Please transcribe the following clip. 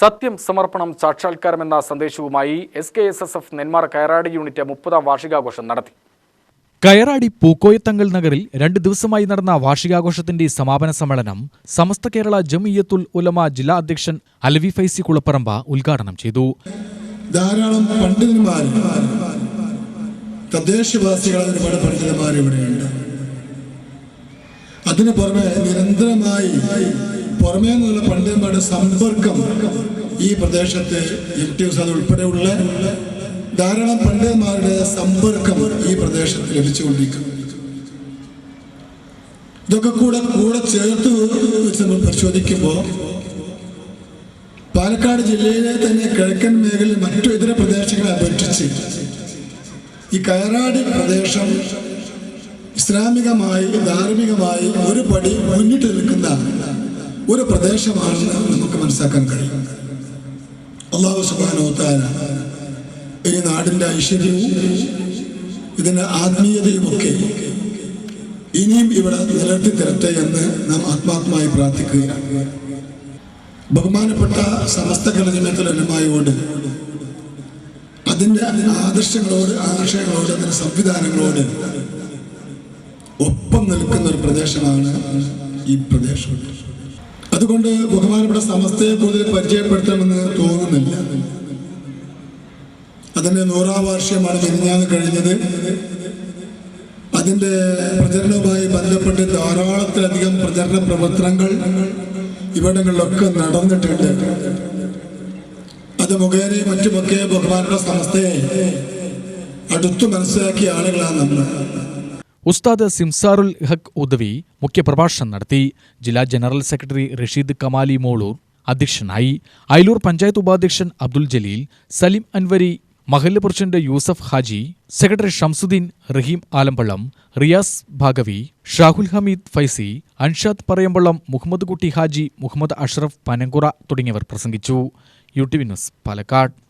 സത്യം സമർപ്പണം സാക്ഷാത്കാരം എന്ന സന്ദേശവുമായി S K S S F Nenmara Kayaradi unit മുപ്പതാം വാർഷികാഘോഷം നടത്തി. കയറാടി പൂക്കോയത്തങ്കൽ നഗറിൽ രണ്ട് ദിവസമായി നടന്ന വാർഷികാഘോഷത്തിന്റെ സമാപന സമ്മേളനം സമസ്ത കേരള ജമിയത്തുൽ ഉലമ ജില്ലാ അധ്യക്ഷൻ അലവി ഫൈസി കുളപ്പറമ്പ ഉദ്ഘാടനം ചെയ്തു. ധാരാളം തദ്ദേശവാസികളായ ഒരുപാട് പണ്ഡിതന്മാർ ഇവിടെയുണ്ട്. അതിനു പുറമെ നിരന്തരമായി പുറമേ നിന്നുള്ള പണ്ഡിതന്മാരുടെ സമ്പർക്കം ഈ പ്രദേശത്ത് എം ടി ഉൾപ്പെടെയുള്ള ധാരാളം പണ്ഡിതന്മാരുടെ സമ്പർക്കം ഈ പ്രദേശത്ത് ലഭിച്ചുകൊണ്ടിരിക്കുന്നു. ഇതൊക്കെ കൂടെ കൂടെ ചേർത്ത് വെച്ച് നമ്മൾ പരിശോധിക്കുമ്പോൾ പാലക്കാട് ജില്ലയിലെ തന്നെ കിഴക്കൻ മേഖലയിൽ മറ്റു ഇതര പ്രദേശങ്ങളെ അപേക്ഷിച്ച് ഈ കയറാടി പ്രദേശം ഇസ്ലാമികമായി ധാർമ്മികമായി ഒരു പടി മുന്നിട്ട് ഒരു പ്രദേശമാണ് നമുക്ക് മനസ്സിലാക്കാൻ കഴിയും. അള്ളാഹു സുബാനോത്താന ഈ നാടിന്റെ ഐശ്വര്യവും ഇതിന്റെ ആത്മീയതയുമൊക്കെ ഇനിയും ഇവിടെ നിലനിർത്തി തരട്ടെ എന്ന് നാം ആത്മാത്മായി പ്രാർത്ഥിക്കുകയാണ്. ബഹുമാനപ്പെട്ട സമസ്ത കലജനത്തിലുമായോട് അതിന്റെ ആദർശങ്ങളോട് ആശയങ്ങളോട് അതിന്റെ സംവിധാനങ്ങളോട് ഒപ്പം നിൽക്കുന്ന ഒരു പ്രദേശമാണ് ഈ പ്രദേശം. അതുകൊണ്ട് ബഹുമാനപ്പെട്ട സമസ്തയെ കൂടുതൽ പരിചയപ്പെടുത്തണമെന്ന് തോന്നുന്നില്ല. അതിന്റെ നൂറാം വാർഷികമാണ് മിനിഞ്ഞാന്ന് കഴിഞ്ഞത്. അതിന്റെ പ്രചരണവുമായി ബന്ധപ്പെട്ട് ധാരാളത്തിലധികം പ്രചരണ പ്രവർത്തനങ്ങൾ ഇവിടങ്ങളിലൊക്കെ നടന്നിട്ടുണ്ട്. അത് മുഖേനയും മറ്റുമൊക്കെ ബഹുമാനപ്പെട്ട സമസ്തയെ അടുത്തു മനസ്സിലാക്കിയ ആളുകളാണ് നമ്മൾ. ഉസ്താദ് സിംസാറുൽ ഹഖ് ഉദവി മുഖ്യപ്രഭാഷണം നടത്തി. ജില്ലാ ജനറൽ സെക്രട്ടറി റഷീദ് കമാലി മോളൂർ അധ്യക്ഷനായി. അയലൂർ പഞ്ചായത്ത് ഉപാധ്യക്ഷൻ അബ്ദുൽ ജലീൽ സലിം അൻവരി മഹല്ല് പ്രസിഡന്റ് യൂസഫ് ഹാജി സെക്രട്ടറി ഷംസുദ്ദീൻ റഹീം ആലമ്പള്ളം റിയാസ് ഭാഗവി ഷാഹുൽ ഹമീദ് ഫൈസി അൻഷാദ് പറയമ്പള്ളം മുഹമ്മദ് കുട്ടി ഹാജി മുഹമ്മദ് അഷ്റഫ് പനങ്കുറ തുടങ്ങിയവർ പ്രസംഗിച്ചു. U T V news Palakkad.